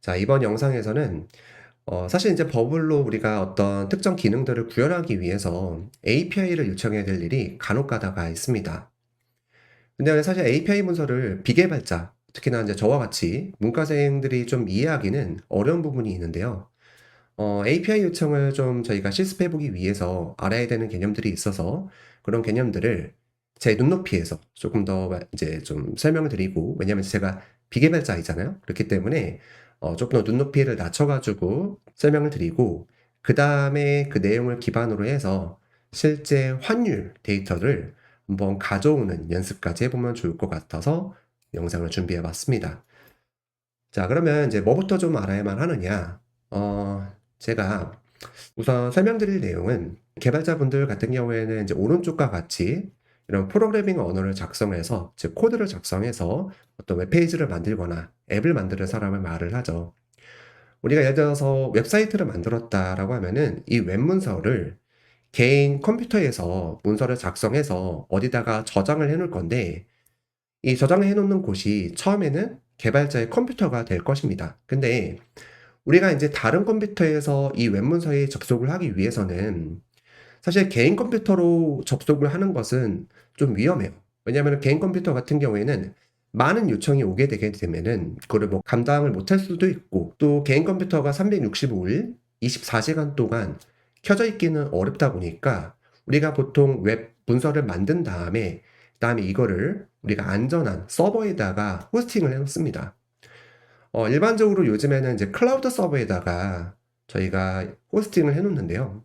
자, 이번 영상에서는 어, 사실 이제 버블로 우리가 어떤 특정 기능들을 구현하기 위해서 API를 요청해야 될 일이 간혹 가다가 있습니다. 근데 사실 API 문서를 비개발자, 특히나 이제 저와 같이 문과생들이 좀 이해하기는 어려운 부분이 있는데요. 어, API 요청을 좀 저희가 실습해 보기 위해서 알아야 되는 개념들이 있어서 그런 개념들을 제 눈높이에서 조금 더 이제 좀 설명을 드리고, 왜냐면 제가 비개발자이잖아요. 그렇기 때문에 어, 조금 더 눈높이를 낮춰가지고 설명을 드리고, 그 다음에 그 내용을 기반으로 해서 실제 환율 데이터를 한번 가져오는 연습까지 해보면 좋을 것 같아서 영상을 준비해 봤습니다. 자, 그러면 이제 뭐부터 좀 알아야만 하느냐? 어, 제가 우선 설명드릴 내용은 개발자분들 같은 경우에는 이제 오른쪽과 같이 이런 프로그래밍 언어를 작성해서 즉 코드를 작성해서 어떤 웹페이지를 만들거나 앱을 만드는 사람을 말을 하죠. 우리가 예를 들어서 웹사이트를 만들었다라고 하면은 이 웹문서를 개인 컴퓨터에서 문서를 작성해서 어디다가 저장을 해 놓을 건데 이 저장을 해 놓는 곳이 처음에는 개발자의 컴퓨터가 될 것입니다. 근데 우리가 이제 다른 컴퓨터에서 이 웹문서에 접속을 하기 위해서는 사실 개인 컴퓨터로 접속을 하는 것은 좀 위험해요. 왜냐하면 개인 컴퓨터 같은 경우에는 많은 요청이 오게 되게 되면은 그거를 뭐 감당을 못할 수도 있고 또 개인 컴퓨터가 365일 24시간 동안 켜져 있기는 어렵다 보니까 우리가 보통 웹 문서를 만든 다음에 그다음에 이거를 우리가 안전한 서버에다가 호스팅을 해 놓습니다. 어, 일반적으로 요즘에는 이제 클라우드 서버에다가 저희가 호스팅을 해 놓는데요.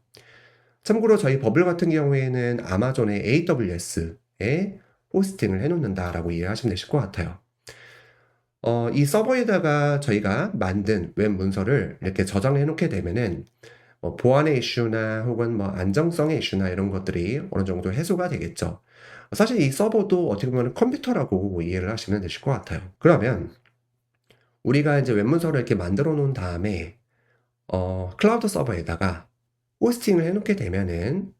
참고로 저희 버블 같은 경우에는 아마존의 AWS에 호스팅을 해 놓는다라고 이해하시면 되실 것 같아요. 어, 이 서버에다가 저희가 만든 웹 문서를 이렇게 저장을 해 놓게 되면은 뭐 보안의 이슈나 혹은 뭐 안정성의 이슈나 이런 것들이 어느 정도 해소가 되겠죠. 사실 이 서버도 어떻게 보면 컴퓨터라고 이해를 하시면 되실 것 같아요. 그러면 우리가 이제 웹 문서를 이렇게 만들어 놓은 다음에 어, 클라우드 서버에다가 호스팅을 해 놓게 되면은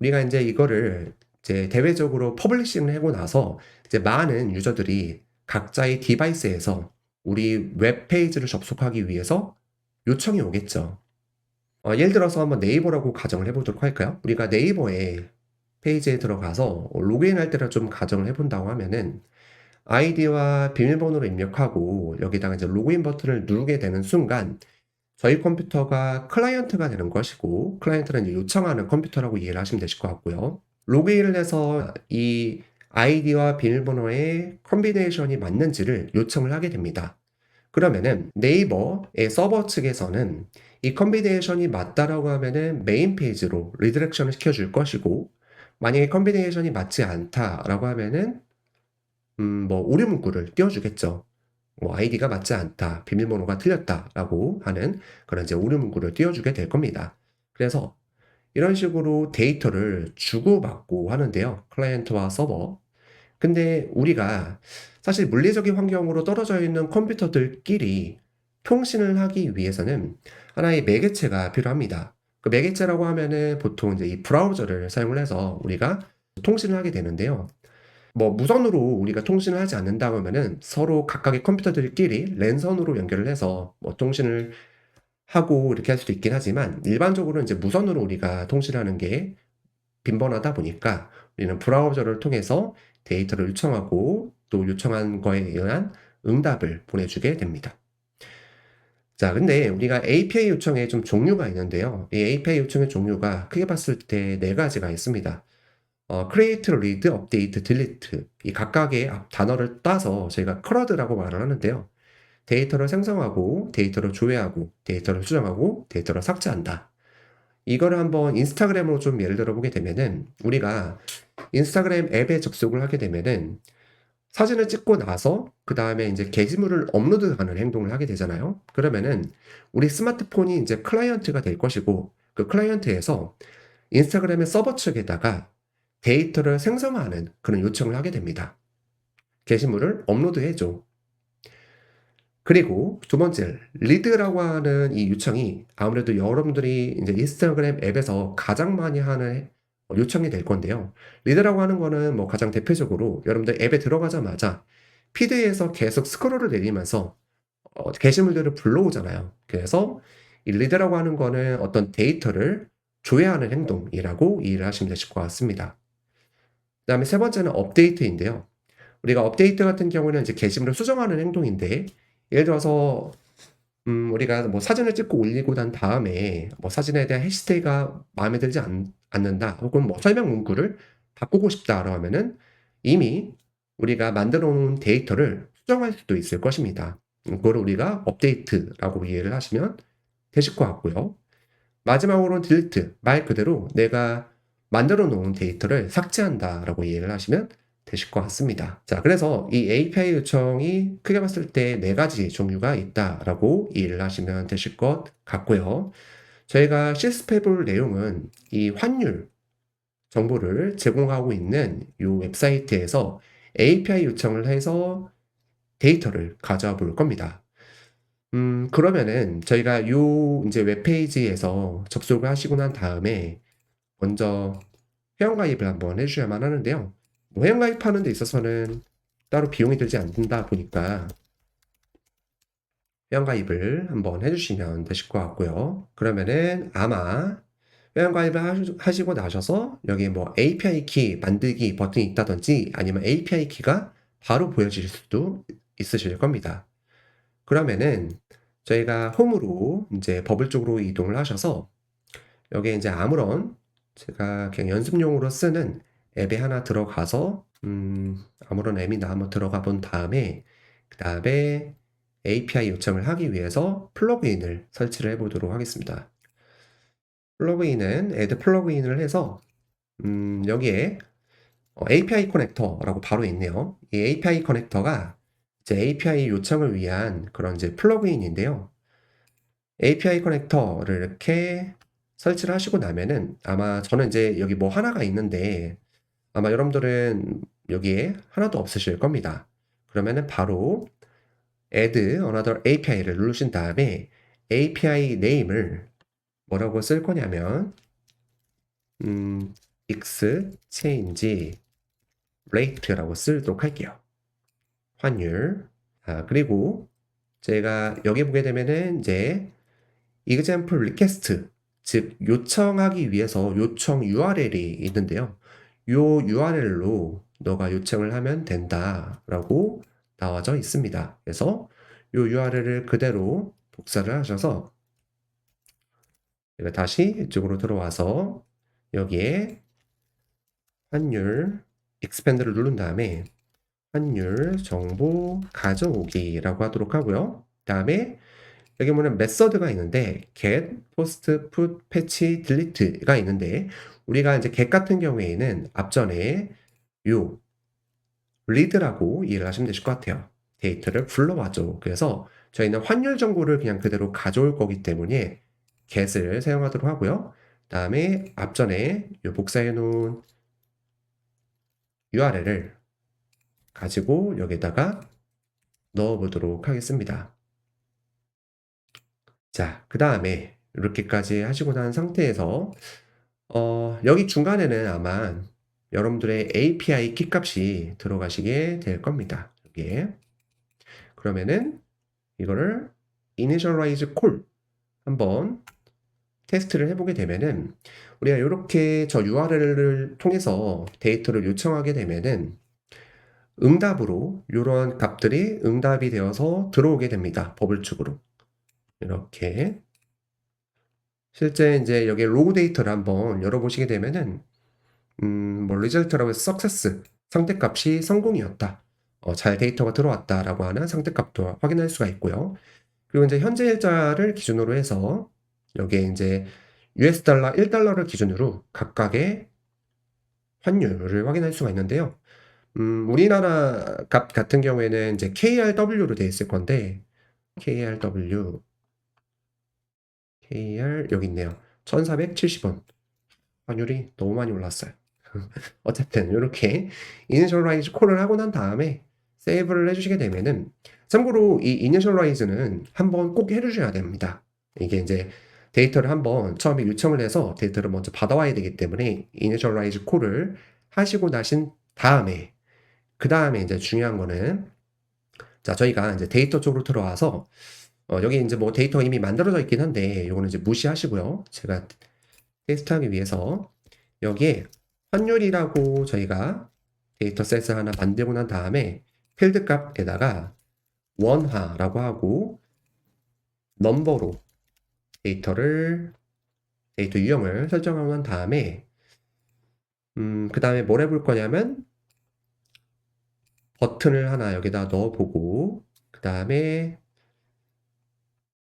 우리가 이제 이거를 이제 대외적으로 퍼블리싱을 하고 나서 이제 많은 유저들이 각자의 디바이스에서 우리 웹페이지를 접속하기 위해서 요청이 오겠죠. 어, 예를 들어서 한번 네이버라고 가정을 해보도록 할까요? 우리가 네이버에 페이지에 들어가서 로그인 할 때를 좀 가정을 해본다고 하면은 아이디와 비밀번호를 입력하고 여기다가 이제 로그인 버튼을 누르게 되는 순간 저희 컴퓨터가 클라이언트가 되는 것이고 클라이언트는 요청하는 컴퓨터라고 이해를 하시면 되실 것 같고요. 로그인을 해서 이 아이디와 비밀번호의 컨비네이션이 맞는지를 요청을 하게 됩니다. 그러면은 네이버의 서버 측에서는 이 컨비네이션이 맞다라고 하면은 메인 페이지로 리드렉션을 시켜줄 것이고 만약에 컨비네이션이 맞지 않다라고 하면은 음, 뭐 오류 문구를 띄워주겠죠. 뭐 아이디가 맞지 않다, 비밀번호가 틀렸다라고 하는 그런 이제 오류 문구를 띄워주게 될 겁니다. 그래서 이런 식으로 데이터를 주고받고 하는데요. 클라이언트와 서버. 근데 우리가 사실 물리적인 환경으로 떨어져 있는 컴퓨터들끼리 통신을 하기 위해서는 하나의 매개체가 필요합니다. 그 매개체라고 하면은 보통 이제 이 브라우저를 사용을 해서 우리가 통신을 하게 되는데요. 뭐 무선으로 우리가 통신을 하지 않는다고 하면은 서로 각각의 컴퓨터들끼리 랜선으로 연결을 해서 뭐 통신을 하고 이렇게 할 수도 있긴 하지만 일반적으로 이제 무선으로 우리가 통신하는 게 빈번하다 보니까 우리는 브라우저를 통해서 데이터를 요청하고 또 요청한 거에 의한 응답을 보내주게 됩니다. 자, 근데 우리가 API 요청에 좀 종류가 있는데요. 이 API 요청의 종류가 크게 봤을 때 네 가지가 있습니다. 어, create, read, update, delete 이 각각의 단어를 따서 저희가 CRUD라고 말을 하는데요. 데이터를 생성하고 데이터를 조회하고 데이터를 수정하고 데이터를 삭제한다. 이거를 한번 인스타그램으로 좀 예를 들어 보게 되면은 우리가 인스타그램 앱에 접속을 하게 되면은 사진을 찍고 나서 그 다음에 이제 게시물을 업로드하는 행동을 하게 되잖아요. 그러면은 우리 스마트폰이 이제 클라이언트가 될 것이고 그 클라이언트에서 인스타그램의 서버 측에다가 데이터를 생성하는 그런 요청을 하게 됩니다. 게시물을 업로드해줘. 그리고 두 번째, 리드라고 하는 이 요청이 아무래도 여러분들이 이제 인스타그램 앱에서 가장 많이 하는 요청이 될 건데요. 리드라고 하는 거는 뭐 가장 대표적으로 여러분들 앱에 들어가자마자 피드에서 계속 스크롤을 내리면서 어 게시물들을 불러오잖아요. 그래서 이 리드라고 하는 거는 어떤 데이터를 조회하는 행동이라고 이해를 하시면 되실 것 같습니다. 그 다음에 세 번째는 업데이트인데요. 우리가 업데이트 같은 경우는 이제 게시물을 수정하는 행동인데 예를 들어서 음 우리가 뭐 사진을 찍고 올리고 난 다음에 뭐 사진에 대한 해시태그가 마음에 들지 않 않는다 혹은 뭐 설명 문구를 바꾸고 싶다라고 하면은 이미 우리가 만들어 놓은 데이터를 수정할 수도 있을 것입니다. 음 그거를 우리가 업데이트라고 이해를 하시면 되실 것 같고요. 마지막으로는 딜리트 말 그대로 내가 만들어 놓은 데이터를 삭제한다라고 이해를 하시면 되실 것 같습니다. 자 그래서 이 API 요청이 크게 봤을 때 네 가지 종류가 있다라고 이해를 하시면 되실 것 같고요. 저희가 실습해 볼 내용은 이 환율 정보를 제공하고 있는 요 웹사이트에서 API 요청을 해서 데이터를 가져와 볼 겁니다. 음 그러면은 저희가 요 인제 웹페이지에서 접속을 하시고 난 다음에 먼저 회원가입을 한번 해 주셔야만 하는데요. 뭐 회원가입하는 데 있어서는 따로 비용이 들지 않는다 보니까 회원가입을 한번 해 주시면 되실 것 같고요. 그러면은 아마 회원가입을 하시 하시고 나셔서 여기 뭐 API 키 만들기 버튼이 있다든지 아니면 API 키가 바로 보여질 수도 있으실 겁니다. 그러면은 저희가 홈으로 인제 버블 쪽으로 이동을 하셔서 여기에 인제 아무런 제가 그냥 연습용으로 쓰는 앱에 하나 들어가서 음 아무런 앱이나 한번 들어가 본 다음에 그 다음에 API 요청을 하기 위해서 플러그인을 설치를 해 보도록 하겠습니다. 플러그인은 애드 플러그인을 해서 음 여기에 어 API 커넥터라고 바로 있네요. 이 API 커넥터가 이제 API 요청을 위한 그런 이제 플러그인인데요. API 커넥터를 이렇게 설치를 하시고 나면은 아마 저는 인제 여기 뭐 하나가 있는데 아마 여러분들은 여기에 하나도 없으실 겁니다. 그러면은 바로 add another API를 누르신 다음에 API name을 뭐라고 쓸 거냐면 음 exchange rate라고 쓰도록 할게요. 환율. 아 그리고 제가 여기 보게 되면은 인제 example request 즉 요청하기 위해서 요청 URL이 있는데요. 요 URL로 "너가 요청을 하면 된다."라고 나와져 있습니다. 그래서 요 URL을 그대로 복사를 하셔서 제가 다시 이쪽으로 들어와서 여기에 환율 expand를 누른 다음에 환율 정보 가져오기라고 하도록 하고요. 그 다음에 여기 보면 메서드가 있는데 get, post, put, patch, delete가 있는데 우리가 인제 get 같은 경우에는 앞전에 요 read라고 이해를 하시면 되실 것 같아요. 데이터를 불러와 줘. 그래서 저희는 환율 정보를 그냥 그대로 가져올 거기 때문에 get을 사용하도록 하고요. 그다음에 앞전에 요 복사해 놓은 URL을 가지고 여기에다가 넣어 보도록 하겠습니다. 자 그 다음에 요렇게까지 하시고 난 상태에서 어 여기 중간에는 아마 여러분들의 API 키 값이 들어가시게 될 겁니다. 여기에. 그러면은 이거를 initialize call 한번 테스트를 해 보게 되면은 우리가 요렇게 저 URL을 통해서 데이터를 요청하게 되면은 응답으로 요런 값들이 응답이 되어서 들어오게 됩니다, 버블 측으로. 이렇게. 실제 인제 여기 로그 데이터를 한번 열어 보시게 되면은 음뭐 result라고 해서 success 상대값이 성공이었다. 어 잘 데이터가 들어왔다라고 하는 상대값도 확인할 수가 있고요. 그리고 인제 현재 일자를 기준으로 해서 여기에 인제 US 달러, 1 달러를 기준으로 각각의 환율을 확인할 수가 있는데요. 음 우리나라 값 같은 경우에는 인제 KRW로 되어 있을 건데 KRW KR 여기 있네요. 1,470 원. 환율이 너무 많이 올랐어요. 어쨌든 요렇게 initialize call을 하고 난 다음에 세이브를 해 주시게 되면은 참고로 이 initialize는 한번 꼭 해 주셔야 됩니다. 이게 인제 데이터를 한번 처음에 요청을 해서 데이터를 먼저 받아와야 되기 때문에 initialize call을 하시고 나신 다음에 그 다음에 인제 중요한 거는 자, 저희가 이제 데이터 쪽으로 들어와서 어, 여기 이제 뭐 데이터가 이미 만들어져 있긴 한데 요거는 이제 무시하시고요. 제가 테스트하기 위해서 여기에 환율이라고 저희가 데이터 셋을 하나 만들고 난 다음에 필드 값에다가 원화라고 하고 넘버로 데이터를 데이터 유형을 설정하고 난 다음에 음, 그 다음에 뭘 해볼 거냐면 버튼을 하나 여기다 넣어보고 그 다음에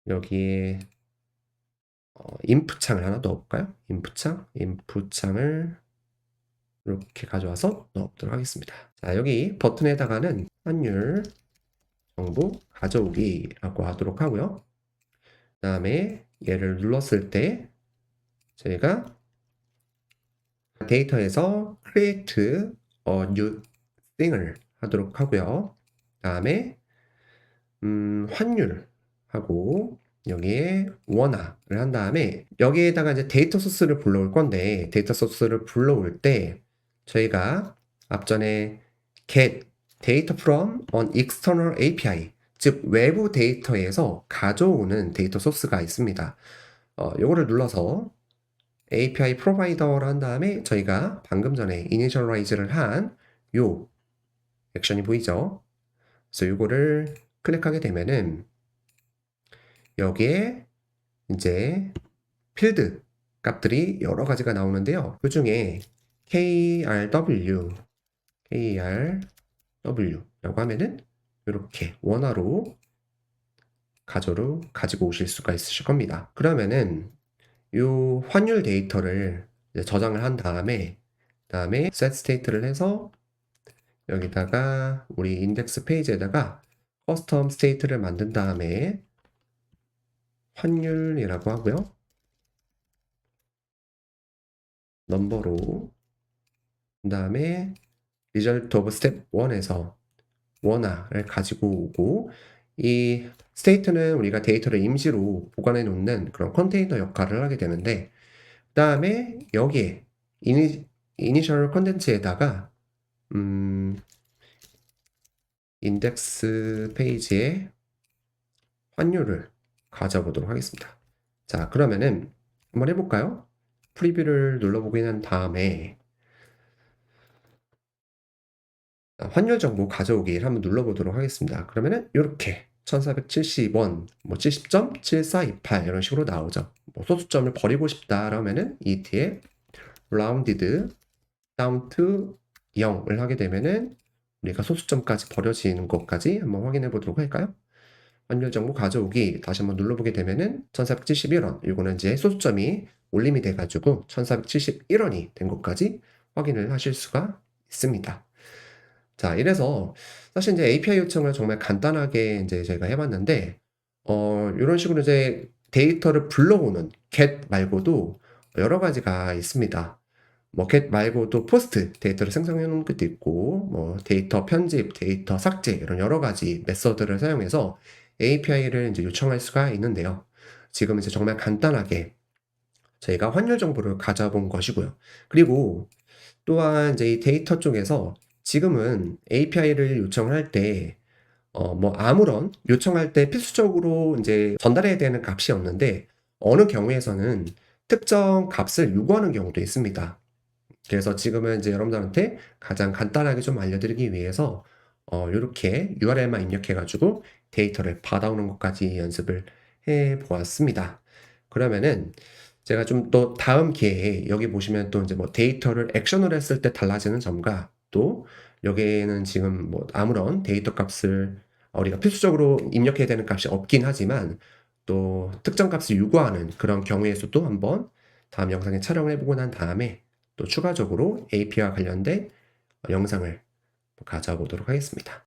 여기에 어, 인풋 창을 하나 넣어볼까요? 인풋 창, 인풋 창을 이렇게 가져와서 넣어보도록 하겠습니다. 자, 여기 버튼에다가는 환율 정보 가져오기라고 하도록 하고요. 그 다음에 얘를 눌렀을 때 저희가 데이터에서 create a new thing을 하도록 하고요. 그 다음에 음, 환율 하고 여기에 원화를 한 다음에 여기에다가 이제 데이터 소스를 불러올 건데 데이터 소스를 불러올 때 저희가 앞전에 get data from an external API 즉 외부 데이터에서 가져오는 데이터 소스가 있습니다. 어, 요거를 눌러서 API 프로바이더를 한 다음에 저희가 방금 전에 이니셜라이즈를 한 요 액션이 보이죠? 그래서 요거를 클릭하게 되면은 여기에 이제 필드 값들이 여러 가지가 나오는데요. 그 중에 krw, krw라고 하면은 이렇게 원화로 가져로 가지고 오실 수가 있으실 겁니다. 그러면은 이 환율 데이터를 저장을 한 다음에 다음에 set state를 해서 여기다가 우리 인덱스 페이지에다가 커스텀 스테이트를 만든 다음에 환율이라고 하고요. 넘버로 그 다음에 result of step 1에서 원화를 가지고 오고 이 스테이트는 우리가 데이터를 임시로 보관해 놓는 그런 컨테이너 역할을 하게 되는데 그 다음에 여기에 이니, 이니셜 컨텐츠에다가 음, 인덱스 페이지에 환율을 가져보도록 하겠습니다. 자, 그러면은 한번 해볼까요? 프리뷰를 눌러보긴 한 다음에 환율 정보 가져오기를 한번 눌러보도록 하겠습니다. 그러면은 이렇게 1470원, 뭐 70.7428 이런 식으로 나오죠. 뭐 소수점을 버리고 싶다 그러면은 ET에 rounded down to 0을 하게 되면은 우리가 소수점까지 버려지는 것까지 한번 확인해 보도록 할까요? 환율 정보 가져오기 다시 한번 눌러보게 되면은 1471원 이거는 이제 소수점이 올림이 돼가지고 1471원이 된 것까지 확인을 하실 수가 있습니다. 자, 이래서 사실 이제 API 요청을 정말 간단하게 이제 저희가 해봤는데, 어, 이런 식으로 이제 데이터를 불러오는 get 말고도 여러 가지가 있습니다. 뭐 get 말고도 포스트 데이터를 생성해 놓은 것도 있고, 뭐 데이터 편집, 데이터 삭제 이런 여러 가지 메서드를 사용해서 API를 이제 요청할 수가 있는데요. 지금 이제 정말 간단하게 저희가 환율 정보를 가져본 것이고요. 그리고 또한 이제 이 데이터 쪽에서 지금은 API를 요청할 때, 어, 뭐 아무런 요청할 때 필수적으로 이제 전달해야 되는 값이 없는데, 어느 경우에서는 특정 값을 요구하는 경우도 있습니다. 그래서 지금은 이제 여러분들한테 가장 간단하게 좀 알려드리기 위해서, 어, 이렇게 URL만 입력해가지고 데이터를 받아오는 것까지 연습을 해 보았습니다. 그러면은 제가 좀 또 다음 기회에 여기 보시면 또 이제 뭐 데이터를 액션을 했을 때 달라지는 점과 또 여기에는 지금 뭐 아무런 데이터 값을 우리가 필수적으로 입력해야 되는 값이 없긴 하지만 또 특정 값을 요구하는 그런 경우에서도 한번 다음 영상에 촬영을 해보고 난 다음에 또 추가적으로 AP와 관련된 영상을 가져보도록 하겠습니다.